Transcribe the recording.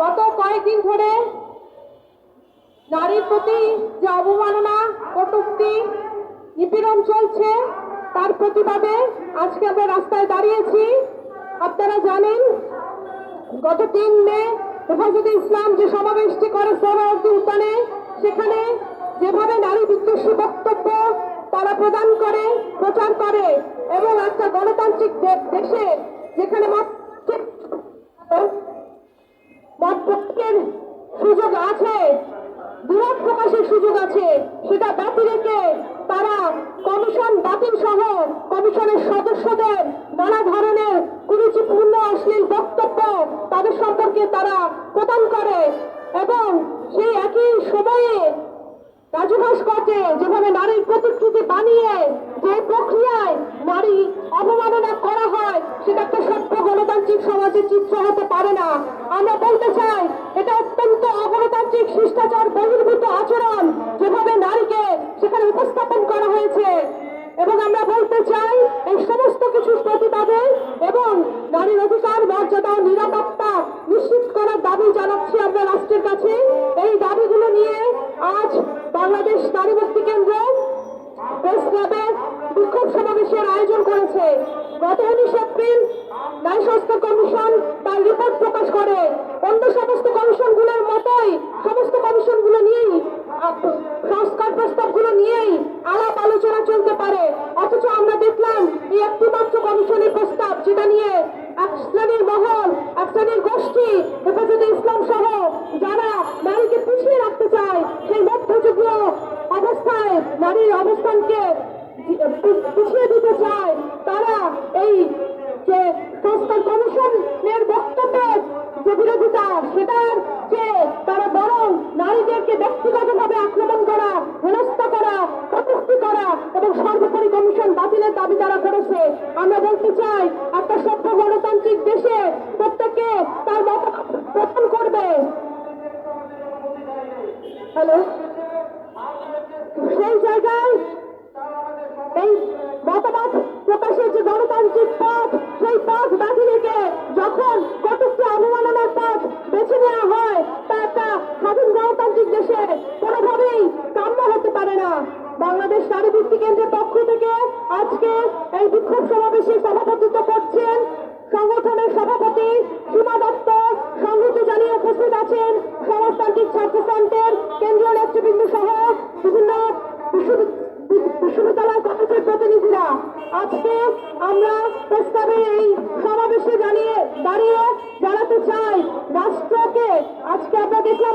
গত কয়েকদিন ধরে নারীর প্রতি যে অবমাননা কটূক্তি নিপীড়ন চলছে, তার প্রতিবাদে আজকে আমরা রাস্তায় দাঁড়িয়েছি। আপনারা জানেন, গত তিন মে হেফাজতে ইসলাম যে সমাবেশটি করে সোহরাওয়ার্দী উদ্যানে সেখানে যেভাবে নারী বিদ্বেষী বক্তব্য তারা প্রদান করে, প্রচার করে, এবং একটা গণতান্ত্রিক দেশে যেখানে প্রকাশের সুযোগ আছে, সেটা রেখে তারা কমিশন বাতিল সহ কমিশনের সদস্যদের নানা ধরনের কুরুচিপূর্ণ, অশ্লীল বক্তব্য তাদের সম্পর্কে তারা প্রদান করে এবং সেই একই সময়ে রাজু ভাস্কর্যে যেভাবে নারীর প্রতিকৃতি বানিয়ে যে প্রক্রিয়ায় নারী অবমাননা করা হয়, সেটা একটা সভ্য গণতান্ত্রিক সমাজের চিত্র হতে পারে না। আমরা বলতে চাই, এটা অত্যন্ত অগণতান্ত্রিক শিষ্টাচার বহির্ভূত আচরণ যেভাবে নারীকে সেখানে উপস্থাপন করা হয়েছে এবং আমরা বলতে চাই এই সমস্ত কিছুর প্রতিবাদে এবং নারীর অধিকার, মর্যাদা নিরাপত্তা নিশ্চিত করার দাবি জানাচ্ছি আমরা রাষ্ট্রের কাছে। এই দাবিগুলো নিয়ে আজ বাংলাদেশ নারী মুক্তি কেন্দ্র প্রেস ক্লাবে বিক্ষোভ সমাবেশের আয়োজন করেছে। গত উনিশ এপ্রিল নারী সংস্থা কমিশন তার রিপোর্ট প্রকাশ করে। অন্য সমস্ত কমিশনগুলোর আমরা এই একটি মাত্র কমিশনের প্রস্তাব, যেটা নিয়ে এক শ্রেণির মহল, এক শ্রেণির গোষ্ঠী, হেফাজতে ইসলাম সহ যারা নারীকে পিছিয়ে রাখতে চায়, সেই মধ্যযুগীয় অবস্থায়, নারীর অবস্থানকে পিছিয়ে দিতে চায়, তারা এই যে সংস্কার কমিশনের বক্তব্যের যে বিরোধিতা, সেটার যে তারা বরং নারীদেরকে ব্যক্তিগতভাবে আক্রমণ করা, হেনস্থা এবং সর্বোপরি কমিশন বাতিলের দাবি তারা করেছে। আমরা বলতে চাই, একটা সভ্য গণতান্ত্রিক দেশে প্রত্যেকে তার মত প্রদান করবে। হ্যালো সেই জায়গায় এই মতামত প্রকাশের যে গণতান্ত্রিক পথ, সেই পথ রেখে যখন কটূক্তি অবমাননার পথ বেছে নেওয়া হয়, তা একটা স্বাধীন গণতান্ত্রিক দেশে কোনোভাবেই কাম্য হতে পারে না বাংলাদেশ নারী ভিত্তি কেন্দ্রের পক্ষ থেকে আজকে এই বিক্ষোভ সমাবেশে সভাপতিত্ব করছেন সংগঠনের সভাপতি সীমা দত্ত। সংহতি জানিয়ে উপস্থিত আছেন সমাজতান্ত্রিক ছাত্র ফ্রন্টের কেন্দ্রীয় নেতৃবৃন্দ সহ বিভিন্ন বিশ্ববিদ্যালয় কলেজের প্রতিনিধিরা। আজকে আমরা প্রস্তাবে এই সমাবেশে জানিয়ে, দাঁড়িয়ে জানাতে চাই, রাষ্ট্রকে। আজকে আমরা দেখলাম